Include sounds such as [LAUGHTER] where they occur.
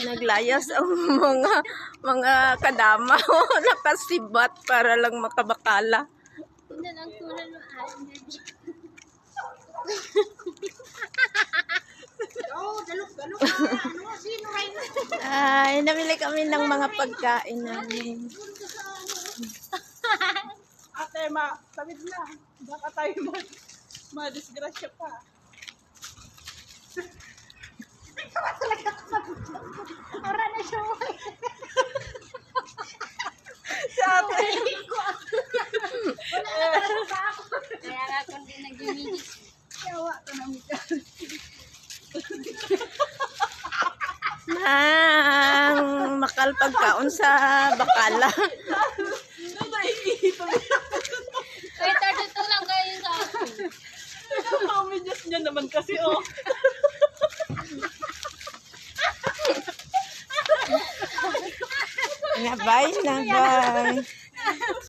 Naglayas ang mga mga kadama [LAUGHS] nakasibat para lang makabakala. Ay, namili kami ng mga pagkain namin. Ate, ma, tawid na. Baka tayo ma, ma-disgrasya pa. Ara na siya. Si ate. Kaya nga kung di nag-imigit. Yawa ka na mika. Nang makalpagkaon sa bakala. Wait, dito lang kayo sa akin. Nakakamidyas niya naman kasi, oh. Na bye na bye.